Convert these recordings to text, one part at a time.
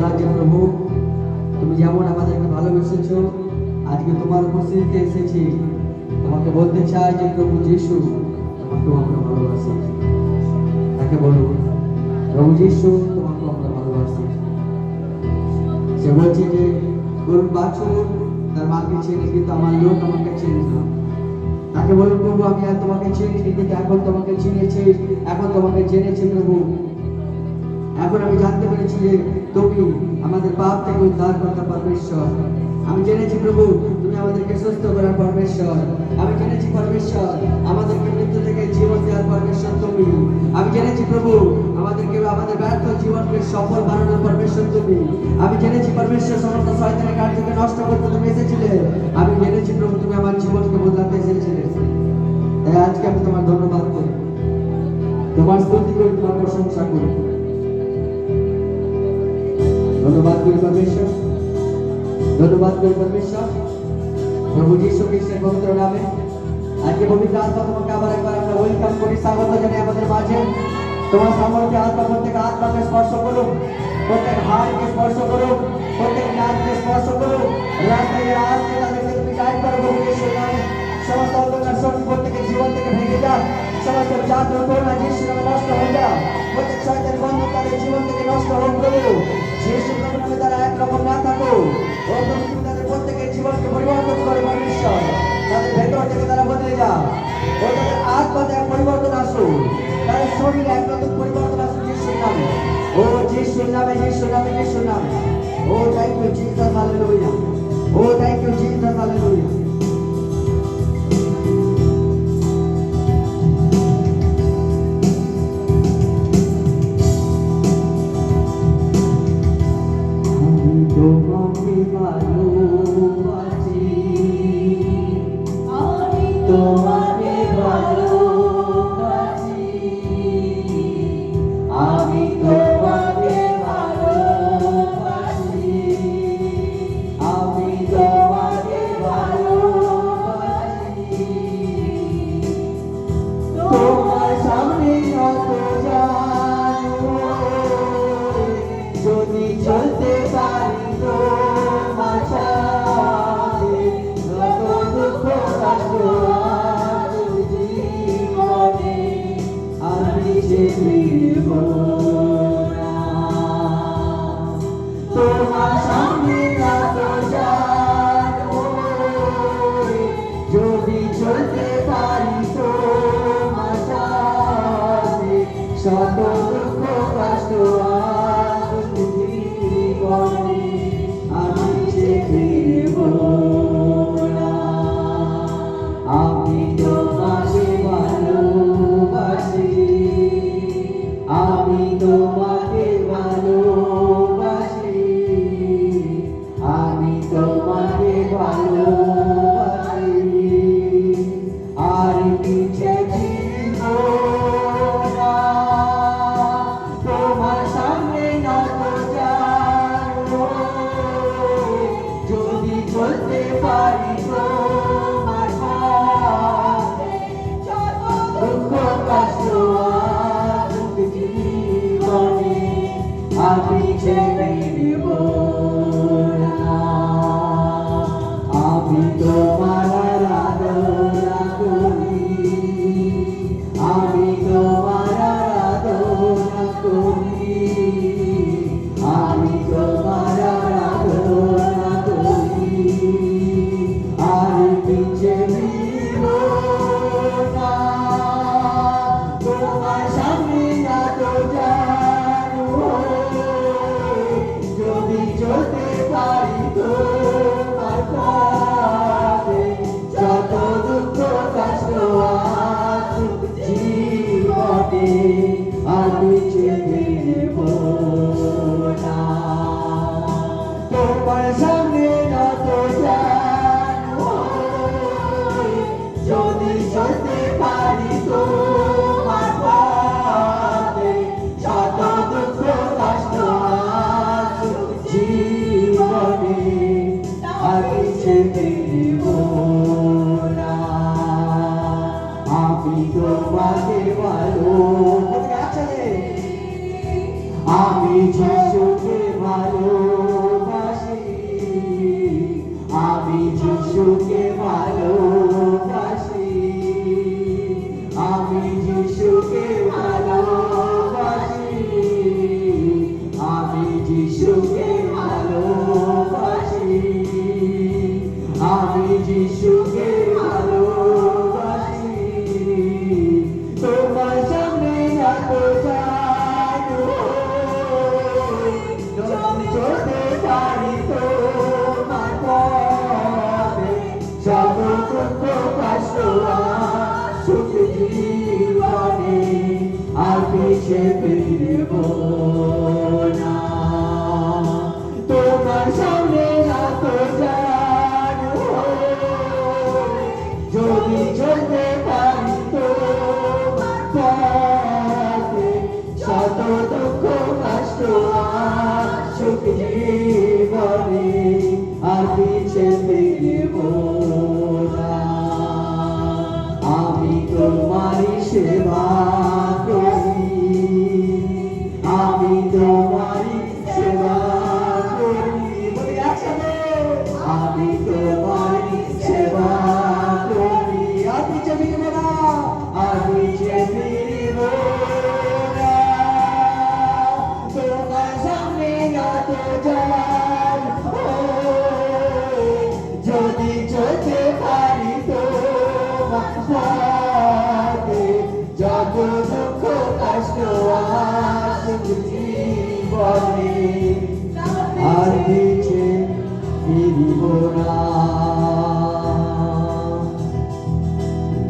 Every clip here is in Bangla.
বলা যে প্রভু, তুমি যেমন আমাদেরকে ভালোবেসেছো, আজকে তোমার উপস্থিতিতে এসেছি। তোমাকে বলতে চাই যে প্রভু যিশু তোমাকেও আমরা ভালোবাসি। তাকে বলো, প্রভু যিশু তোমাকেও আমরা ভালোবাসি। সে বলছে যে, গরুর বাছুর, তার মাকে চেনে, কিন্তু আমার লোক আমাকে চেনে না। তাকে বলুন প্রভু, আমি আর তোমাকে চিনি কিন্তু এখন তোমাকে চিনেছি, এখন তোমাকে জেনেছি প্রভু। এখন আমি জানতে পেরেছি যে তুমি আমাদের পাপ থেকে উদ্ধার করতে পরমেশ্বর। আমি জেনেছি প্রভু, তুমি আমাদেরকে সুস্থ করার পরমেশ্বর। আমি জেনেছি পরমেশ্বর, আমাদেরকে মৃত্যু থেকে জীবন দেওয়ার পরমেশ্বর তুমি। আমি জেনেছি প্রভু, আমাদেরকে আমাদের ব্যর্থ জীবনকে সফল বানানোর পরমেশ্বর তুমি। আমি জেনেছি পরমেশ্বর সমস্ত শয়তানের কার্যকে নষ্ট করতে তুমি এসেছিলে। আমি জেনেছি প্রভু, তুমি আমার জীবনকে বদলাতে এসেছিলে। তাই আজকে আমি তোমার ধন্যবাদ করি। তোমার স্তুতি করি, তোমার প্রশংসা করি। ধন্যবাদ করি পরমেশ্বর ধন্যবাদ করি পরমেশ্বর প্রভু যীশু খ্রিস্টের পবিত্র নামে আজকে পবিত্র আত্মা তোমাকে আবার একবার আমরা ওয়েলকাম করি স্বাগত জানাই আমাদের মাঝে তোমার সামর্থ্যে আত্মা প্রত্যেক আত্মাকে স্পর্শ করুন প্রত্যেক হাড়কে স্পর্শ করুন প্রত্যেক নাককে স্পর্শ করুন রাস্তায় যারা আসছে তাদেরকে তুমি গাইড করো প্রভু যীশুর নামে সমস্ত অন্ধকার শক্তি প্রত্যেকের জীবন থেকে ভেঙে যাক সমস্ত জাত করোনা যিশু নামে নষ্ট হয়ে যাক প্রত্যেক শয়তান বন্ধ তাদের জীবন থেকে নষ্ট হোক প্রভু যিশু নামে তারা একরকম না থাকো ও প্রভু তুমি তাদের প্রত্যেকের জীবনকে পরিবর্তন করে, পরমেশ্বর। তাদের ভেতর থেকে তারা বদলে যাক। ও তাদের আত্মাতে পরিবর্তন আসুক। তাদের শরীরে এক নতুন পরিবর্তন আসুক যিশুর নামে। ও যিশুর নামে যিশুর নামে যিশুর নামে। ও thank you Jesus hallelujah O thank you Jesus hallelujah আমি ছেড়ে দিব Бог.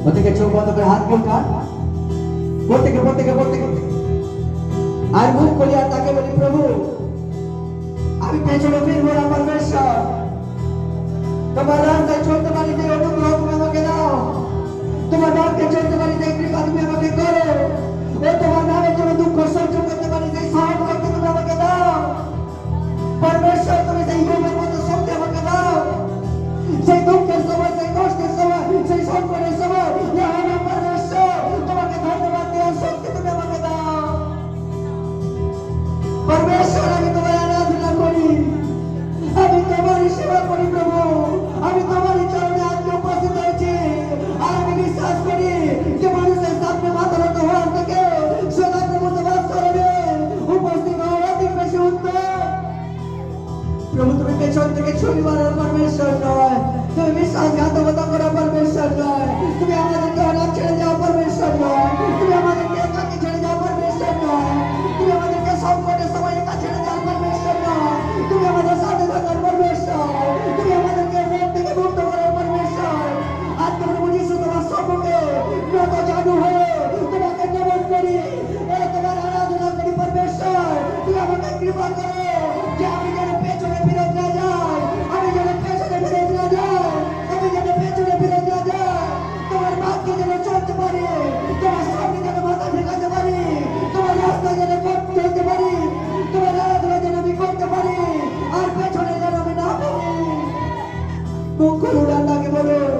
প্রত্যেকে চোখ বন্ধ করে হাত মুখ কাট প্রত্যেকে প্রত্যেকে প্রত্যেকে আর মুখ করি আর তাকে বলি, প্রভু, আমি পেছনে ফিরবো না, পরমেশ্বর। তোমার রাস্তায় চলতে পারি যে অনুগ্রহ তুমি আমাকে দাও। তোমার বাপকে চলতে পারি যে কৃপা তুমি আমাকে করো। ও তোমার নামের জন্য দুঃখ সহ্য করতে পারি যে সহজ ছবি বানানোর পারমিশন নয়। তুমি সংখ্যা দেবতা করার পারমিশন নয়। তুমি আমাদের বলুন আল্লাহকে বলুন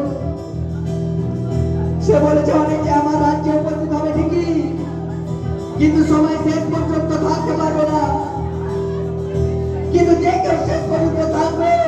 সে বলেছে অনেকে আমার রাজ্যে উপস্থিত হবে ঠিকই, কিন্তু সময় শেষ পর্যন্ত থাকতে পারবে না। কিন্তু যে কেউ শেষ পর্যন্ত থাকবে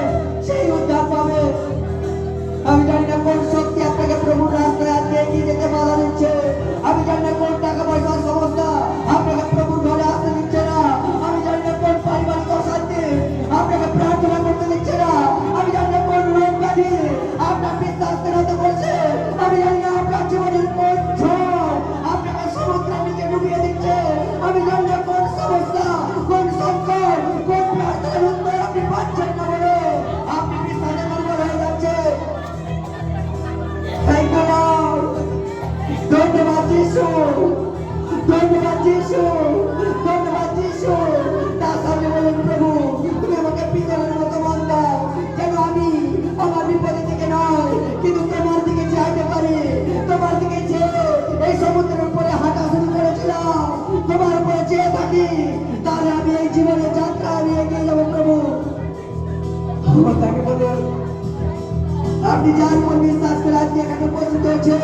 যার উপর বিশ্বাস করে আজকে এখানে উপস্থিত হয়েছে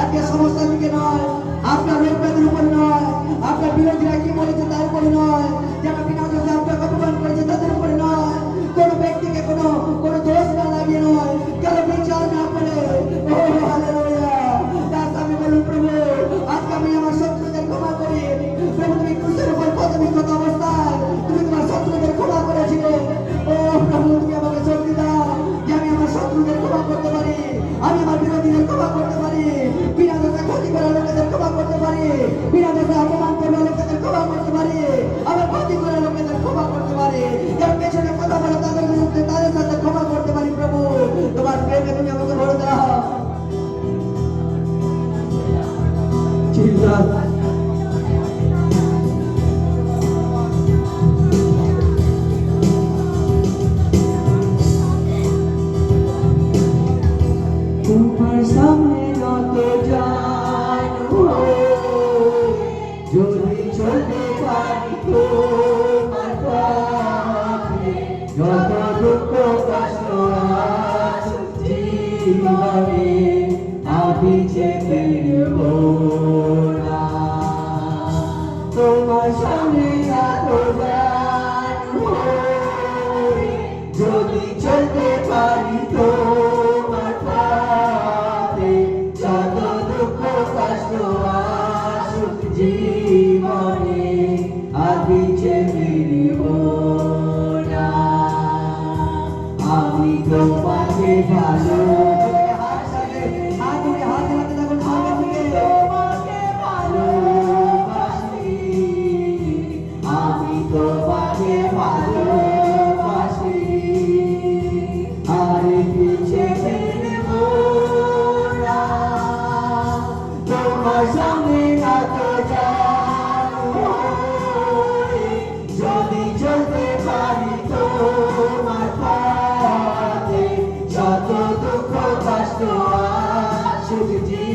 আজকে সমস্যা দিকে নয় আপনার লোকদের উপর নয়, আপনার বিরোধীরা কি বলেছে তার উপরে নয় যারা বিনা দোষে পারে বিনা দেশে অপমান করলে তাদের খবর করতে পারে। তোমার সুখ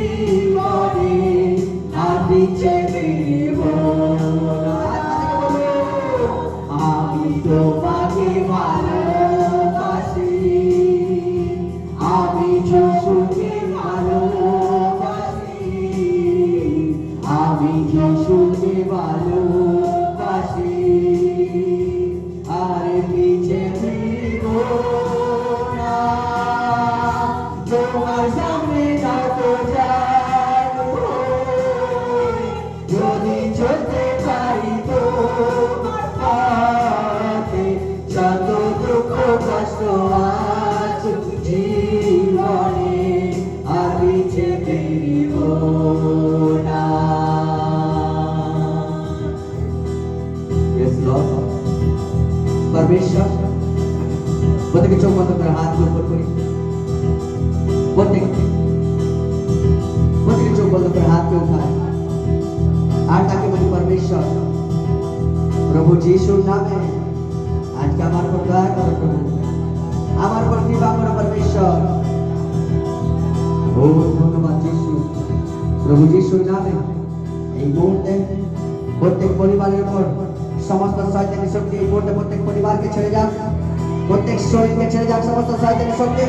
প্রত্যেকে চোখ বন্ধ করে হাত উপর করি প্রত্যেকে প্রত্যেকে চোখ বন্ধ করে হাতকে উঠায় আর তাকে বলি পরমেশ্বর প্রভু যিশুর নামে আজকে আমার উপর দয়া করো প্রভু আমার উপর কৃপা করো পরমেশ্বর ও ধন্যবাদ যিশু প্রভু যিশুর নামে এই মুহূর্তে প্রত্যেক পরিবারের উপর সমস্ত শয়তানি শক্তি এই মুহূর্তে প্রত্যেক পরিবারকে ছেড়ে যাক প্রত্যেক শরীরকে ছেড়ে যাক, সমস্ত শয়তানি শক্তি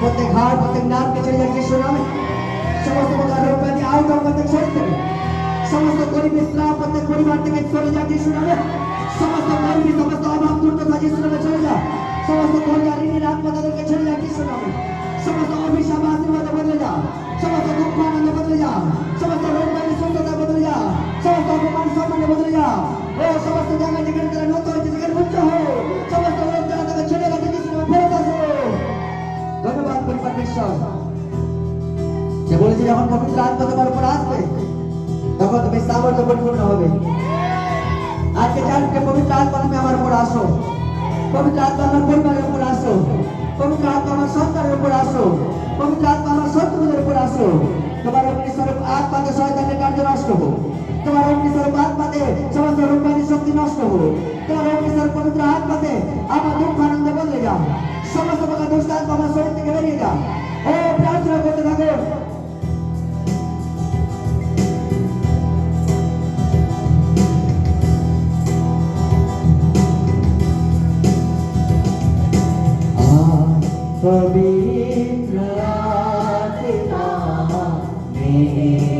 প্রত্যেক হাড়, প্রত্যেক নামকে ছেড়ে যাক যিশুর নামে সমস্ত প্রকার রোগ ব্যাধি আউট অফ প্রত্যেক শরীর থেকে, সমস্ত গরিব ইসলাম প্রত্যেক পরিবার থেকে চলে যাক যিশু নামে সমস্ত গরিবী সমস্ত অভাব দুর্দশা যিশু নামে চলে যাক। সমস্ত কর্মী ঋণের আত্মা তাদেরকে ছেড়ে যাক যিশু নামে সমস্ত অভিশাপ আশীর্বাদে বদলে যাও সমস্ত দুঃখ, আনন্দে বদলে যাও সমস্ত রোগ ব্যাধি, সুস্থতা বদলে যাও সমস্ত অপমান সম্মানে বদলে যাও ও, সমস্ত জায়গায় যেখানে তারা নত যখন পবিত্র আত্মা তোমার উপর আসবে, তখন তুমি সামর্থ্য পরিপূর্ণ হবে। আজকে চারটে পবিত্র আত্মা তুমি আমার উপর আসো। পবিত্র আত্মা আমার পরিবারের উপর আসো। পবিত্র আত্মা আমার সন্তানের উপর আসো। পবিত্র আত্মা আমার শত্রুদের উপর আসো। তোমার অগ্নিস্বরূপ আত্মাকে শয়তানের কার্য নষ্ট হোক। তোমার অগ্নিস্বরূপ আত্মাতে সমস্ত রূপায়ী শক্তি নষ্ট হোক। তোমার অগ্নিস্বরূপ পবিত্র আত্মাতে আমার দুঃখ আনন্দ বদলে যাও। সমস্ত প্রকার দুষ্ট আত্মা আমার শরীর থেকে বেরিয়ে যাও। ও প্রার্থনা করতে থাকো। पवित्र आत्मा मेरे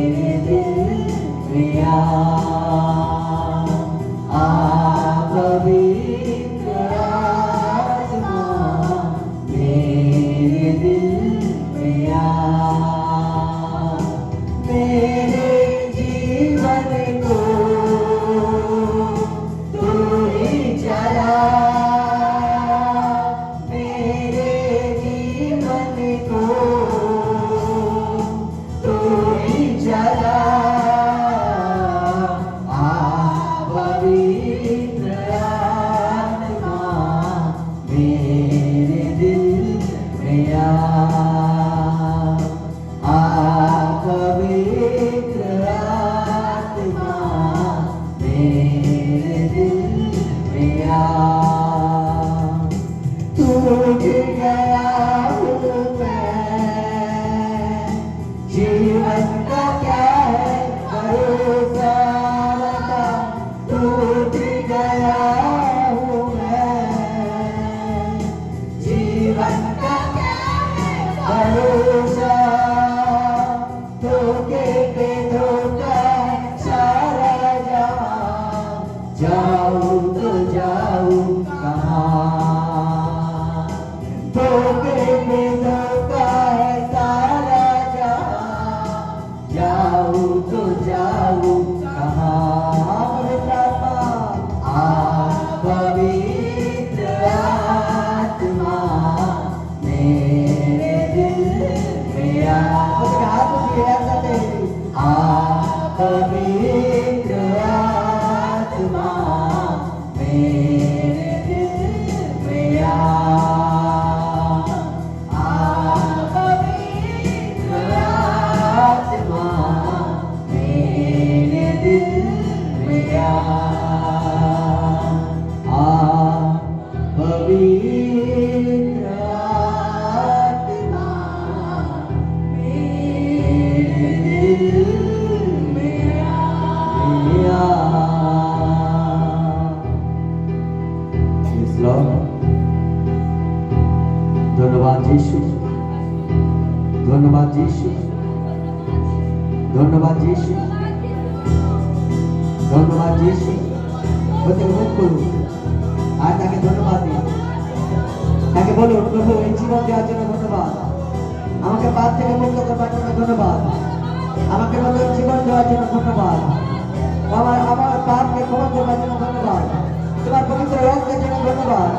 পবিত্র রক্তের জন্য ধন্যবাদ।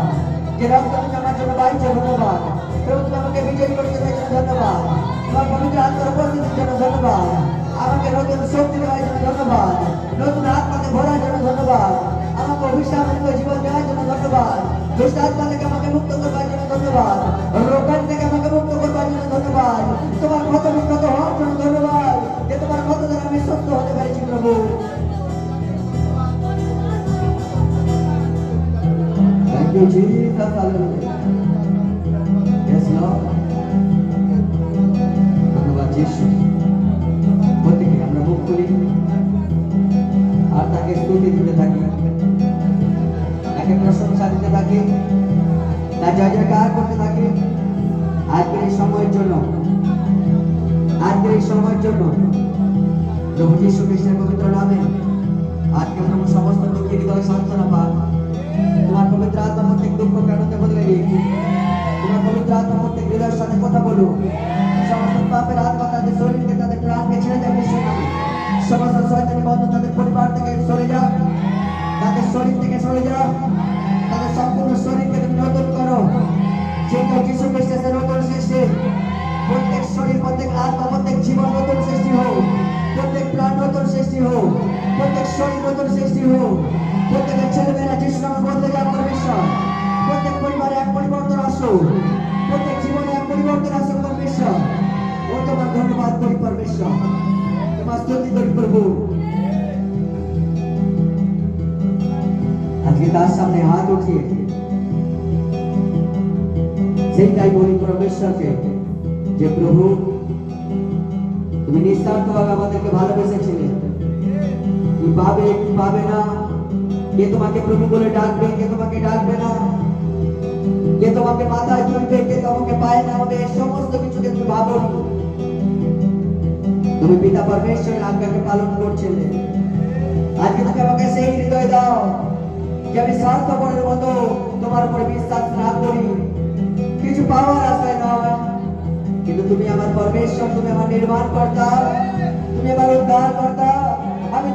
যে তুমি আমার জন্য বাইছে ধন্যবাদ। তুমি আমাকে বিজয়ী করতে চাই জন্য ধন্যবাদ। তোমার পবিত্র আত্মার উপস্থিতির জন্য ধন্যবাদ। আমাকে নতুন শক্তি দেওয়ার জন্য ধন্যবাদ। নতুন আত্মাকে ভরার জন্য ধন্যবাদ। আমাকে অভিশাপিত জীবন দেওয়ার জন্য ধন্যবাদ। দুষ্ট আত্মা থেকে আমাকে মুক্ত করবার জন্য ধন্যবাদ। রোগান থেকে আমাকে মুক্ত করবার জন্য ধন্যবাদ। তোমার কত বিখ্যাত হওয়ার you, Jesus. Hallelujah. Yes, Lord. ধন্যবাদ যিশু প্রত্যেকে আমরা মুখ করি আর তাকে স্তুতি দিতে থাকি তাকে প্রশংসা দিতে থাকি তার জয় জয়কার করতে থাকি আজকের এই সময়ের জন্য আজকের এই সময়ের জন্য প্রভু যীশু খ্রিস্টের পবিত্র নামে আজকে প্রভু সমস্ত দুঃখী হৃদয় সান্ত্বনা পান তোমার পবিত্র আত্মা প্রত্যেক দুঃখ কেনতে বদলে তোমার পবিত্র আত্মা প্রত্যেক হৃদয়ের সাথে কথা বলো। সমস্ত পাপের আত্মা তাদের শরীরকে, তাদের প্রাণকে ছেড়ে দেয় সমস্ত শয়তানি বন্ধ তাদের পরিবার থেকে সরে যাও তাদের শরীর থেকে সরে যাও তাদের সম্পূর্ণ শরীরকে তুমি নতুন করো। যেহেতু যিশু খ্রিস্টের নতুন সৃষ্টি, প্রত্যেক শরীর, প্রত্যেক আত্মা, প্রত্যেক জীবন নতুন সৃষ্টি হোক। প্রত্যেক প্রাণ নতুন সৃষ্টি হোক। প্রত্যেক শরীর নতুন সৃষ্টি হোক প্রত্যেকের ছেলেমেয়েরা যিশু নামে বদলে যাওয়া পরমেশ্বর প্রত্যেক পরিবারে এক পরিবর্তন আসুক, প্রত্যেক জীবনে এক পরিবর্তন আসুক পরমেশ্বর ও তোমার ধন্যবাদ করি পরমেশ্বর তোমার স্তুতি করি প্রভু। আজকে তার সামনে হাত উঠিয়ে, সেইটাই বলি পরমেশ্বরকে যে প্রভু, তুমি নিঃস্বার্থভাবে আমাদেরকে ভালোবেসেছিলে। কি পাবে কি পাবে না? কে তোমাকে প্রভু বলে ডাকবে, কে তোমাকে ডাকবে না? কে তোমাকে মাথায় তুলবে, কে তোমাকে পায়ে নামাবে সমস্ত কিছুকে তুমি ভাবো তুমি পিতা পরমেশ্বরের আজ্ঞাকে পালন করছিলে। আজকে তুমি আমাকে সেই হৃদয় দাও, যে আমি স্বার্থপরের মতো তোমার উপরে বিশ্বাস না করি। কিছু পাওয়ার আশায় নয় কিন্তু তুমি আমার পরমেশ্বর, তুমি আমার নির্মাণ কর্তা তুমি আমার উদ্ধার কর্তা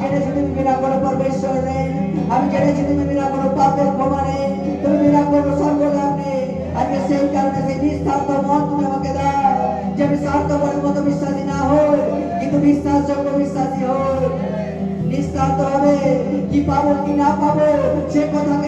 জেনেছি তুমি বিনা কোনো পরমেশ্বর। নেই আমি জেনেছি তুমি মেরা কোনো পাপের ক্ষমা নেই তুমি মেরা কোনো সর্বদান নেই আজকে সেই কারণে সেই নিঃস্বার্থ মন তুমি আমাকে দাও। যে আমি স্বার্থপরের মতো বিশ্বাসী না হই, কিন্তু বিশ্বাসযোগ্য বিশ্বাসী হই। নিঃস্বার্থ হবে, কি পাবো, কি না পাবো, সে কথাকে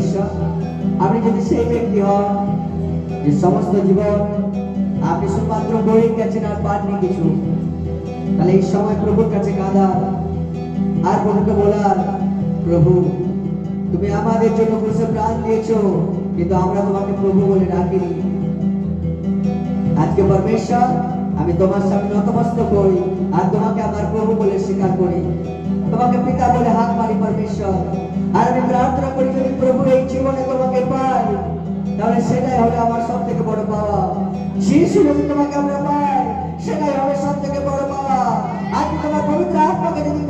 পরমেশ্বর আপনি যদি সেই ব্যক্তি হন যে সমস্ত জীবন আপনি শুধুমাত্র বই গেছেন আর পাননি কিছু, তাহলে এই সময় প্রভুর কাছে কাঁদা। আর প্রভুকে বলার, প্রভু, তুমি আমাদের জন্য ক্রুশে প্রাণ দিয়েছ, কিন্তু আমরা তোমাকে প্রভু বলে ডাকিনি। আজকে পরমেশ্বর, আমি তোমার সামনে নতমস্তক করি, আর তোমাকে আমার প্রভু বলে স্বীকার করি। তোমাকে পিতা বলে হাত মারি পরমেশ্বর। আর আমি প্রার্থনা করি যদি প্রভু এই জীবনে তোমাকে পাই তাহলে সেটাই হবে আমার সব থেকে বড় পাওয়া। যিশু যদি তোমাকে আমরা পাই সেটাই হবে সব থেকে বড় পাওয়া। আজকে তোমার পবিত্র আত্মাকে যদি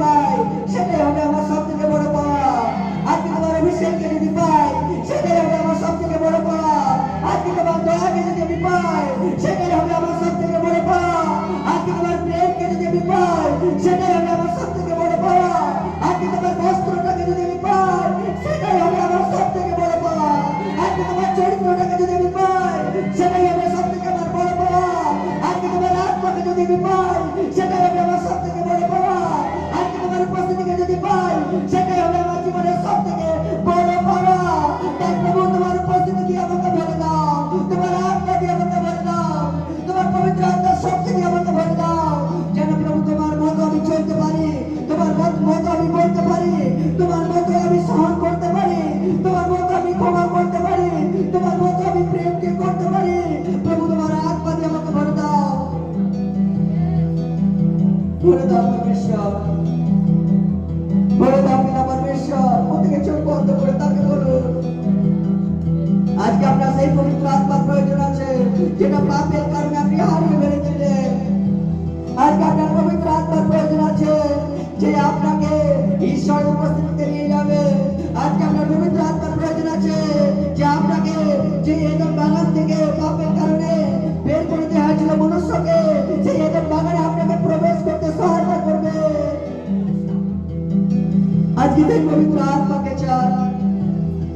আজকে সেই পবিত্র আত্মাকে চান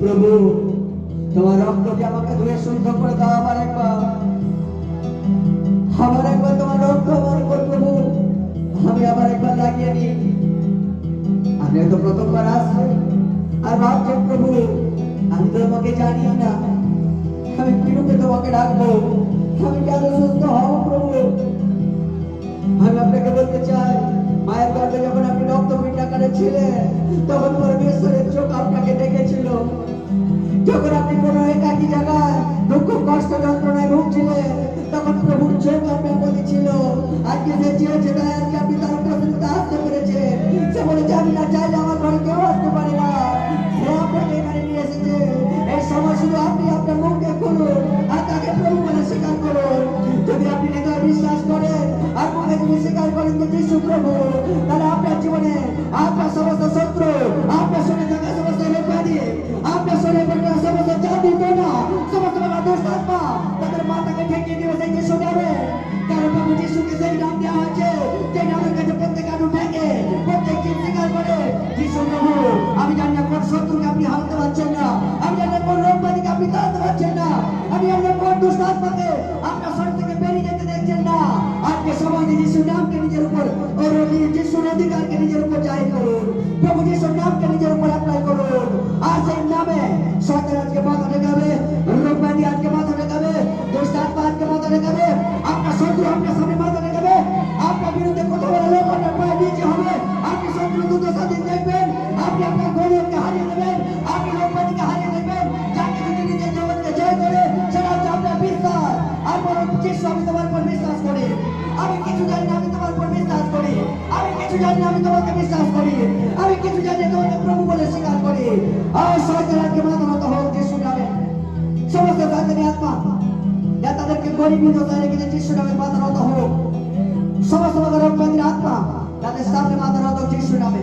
প্রভু, তোমার রক্তকে আমাকে ধুয়ে শুদ্ধ করে দাও আবার একবার। আবার একবার তোমার রক্ত আমার উপর প্রভু। আমি আবার একবার লাগিয়ে নিই। আমি তো প্রথমবার আসছি আর ভাবছেন প্রভু, আমি তোমাকে জানি না। আমি কিরূপে তোমাকে ডাকবো? আমি কেন সুস্থ হব, প্রভু? আমি আপনাকে বলতে চাই, মায়ের গর্ভে যখন আপনি রক্তপিণ্ড আকারে ছিলেন তখন পরমেশ্বরের চোখ আপনাকে দেখেছিল। যখন আপনি কোনো একাকী জায়গায় দুঃখ, কষ্ট, যন্ত্রণায় ভুগছিলেন, তখন প্রভুর চোখ আপনার প্রতি ছিল। আজকে যে চেয়েছে তাই আজকে আপনি তার উপস্থিতিতে আসতে পেরেছেন? সে বলেছে আমি না চাইলে আমার ঘরে কেউ আসতে পারে না। সে আপনাকে এখানে নিয়ে এসেছে। এই সময় শুধু আপনি আপনার মুখকে খুলুন আর তাকে প্রভু বলে স্বীকার করুন। যদি আপনি হৃদয় বিশ্বাস করেন আর মুখে যদি স্বীকার করেন যে যিশু প্রভু, তাহলে আপনার জীবনে আপনার সমস্ত না তোমাকে প্রভু বলে স্বীকার করি। আর শয়তান আজকে মাথা মতো হোক, যিশু নামে। সমস্ত শয়তানি আত্মা, যা তাদেরকে গরিবী দশায় রেখেছে যিশু নামে মাথা নত হোক। সমস্ত রোগবাদীর আত্মা, তাদের সামনে হোক, যিশু নামে।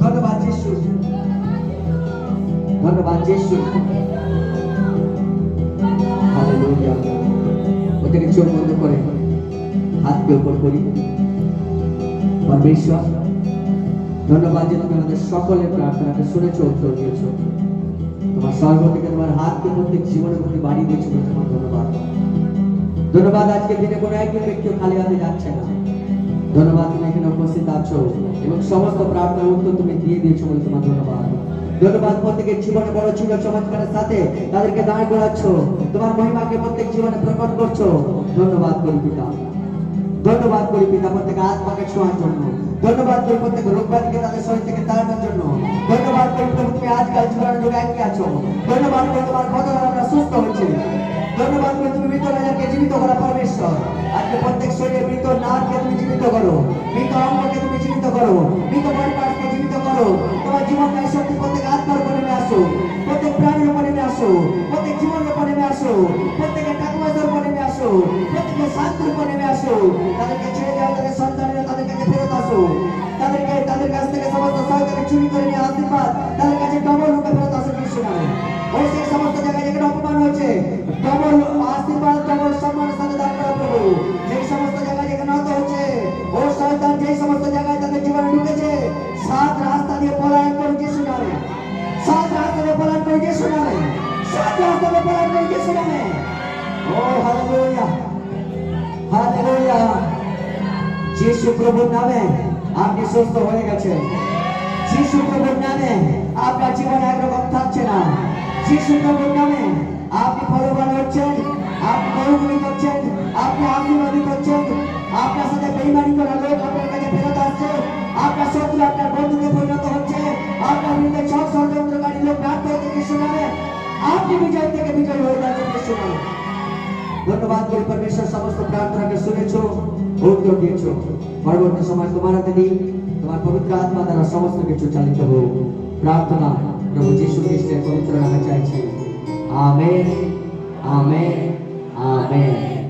ধন্যবাদ, যিশু। ধন্যবাদ, যিশু। হালেলুয়া। ওটাকে চোখ বন্ধ করে হাতকে উপর করি। পরমেশ্বর ধন্যবাদ যে তুমি আমাদের সকলের প্রার্থনাকে শুনেছো, উত্তর দিয়েছ। তোমার সর্ব থেকে তোমার হাতকে প্রত্যেক জীবনের প্রতি বাড়িয়ে দিয়েছ তোমার ধন্যবাদ। ধন্যবাদ, আজকে দিনে কোনো একজন ব্যক্তিও খালি হাতে যাচ্ছে না। ধন্যবাদ, তুমি এখানে উপস্থিত আছো এবং সমস্ত প্রার্থনার উত্তর তুমি দিয়ে দিয়েছ বলে তোমার ধন্যবাদ। ধন্যবাদ, প্রত্যেকের জীবনে বড় ছিল, চমৎকারের সাথে তাদেরকে দাঁড় করাচ্ছ। তোমার মহিমাকে প্রত্যেক জীবনে প্রকট করছ। ধন্যবাদ করি পিতা ধন্যবাদ করি পিতা প্রত্যেক আত্মাকে ছোঁয়ার জন্য। ধন্যবাদ করি প্রত্যেক রোগবাদীকে তাদের শরীর থেকে তাড়ানোর জন্য। ধন্যবাদ করি প্রভু তুমি আজকাল জীবনের যুগে একই আছো। ধন্যবাদ করি তোমার কথা আমরা সুস্থ হচ্ছে ধন্যবাদ করি তুমি মৃত রাজাকে জীবিত করা পরমেশ্বর। আজকে প্রত্যেক শরীরে মৃত নারকে তুমি জীবিত করো। মৃত অঙ্গকে তুমি জীবিত করো। মৃত পরিবারকে জীবিত করো। তোমার জীবন শক্তি প্রত্যেক আত্মার নেমে আসো প্রাণীর উপর নেমে আসো, প্রত্যেক জীবনের উপর নেমে আসো, প্রত্যেকের টাকা পয়সার নেমে আসো, প্রত্যেকের শান্তির উপর নেমে আসো, তাদেরকে ছেড়ে যাও, তাদের সন্তানেরা তাদের কাছে ফেরত আসো, তাদেরকে তাদের কাছ থেকে সমস্ত সহকারে চুরি করে নিয়ে আশীর্বাদ, তাদের কাছে ডবল রূপে ফেরত আসো কৃষ্ণ নামে ও সেই সমস্ত জায়গায় যেখানে অপমান হয়েছে ডবল আশীর্বাদ ডবল সম্মানের সাথে দান করা প্রভু। যেই সমস্ত জায়গায় যেখানে নত হচ্ছে, ও শয়তান যেই সমস্ত জায়গায় তাদের জীবনে ঢুকেছে, সাত রাস্তা দিয়ে পলায়ন দিয়ে পলায়ন করে যিশু নামে ও হালেলুয়া হালেলুয়া যিশু প্রভুর নামে আপনি সুস্থ হয়ে গেছেন যিশু প্রভুর নামে আপনার জীবন একরকম থাকছে না যিশু প্রভুর নামে আপনি ফলবান হচ্ছেন আপনি বহুগুণিত হচ্ছেন আপনি আশীর্বাদিত হচ্ছেন আপনার সাথে বেইমানি করা লোক আপনার কাছে ফেরত আসছে। আপনার শত্রু আপনার বন্ধুকে পরিণত হচ্ছে আপনার বিরুদ্ধে সব ষড়যন্ত্রকারী লোক ব্যর্থ হতে যিশু নামে আপনি বিজয় থেকে বিজয় হয়ে যাচ্ছেন নামে ধন্যবাদ করি পরমেশ্বর সমস্ত প্রার্থনাকে শুনেছ উত্তর দিয়েছ পরবর্তী সময় তোমার হাতে দিই, তোমার পবিত্র আত্মা দ্বারা সমস্ত কিছু চালিত হোক। প্রার্থনা প্রভু যীশু খ্রিস্টের পবিত্র নামে চাইছি। Amen amen amen.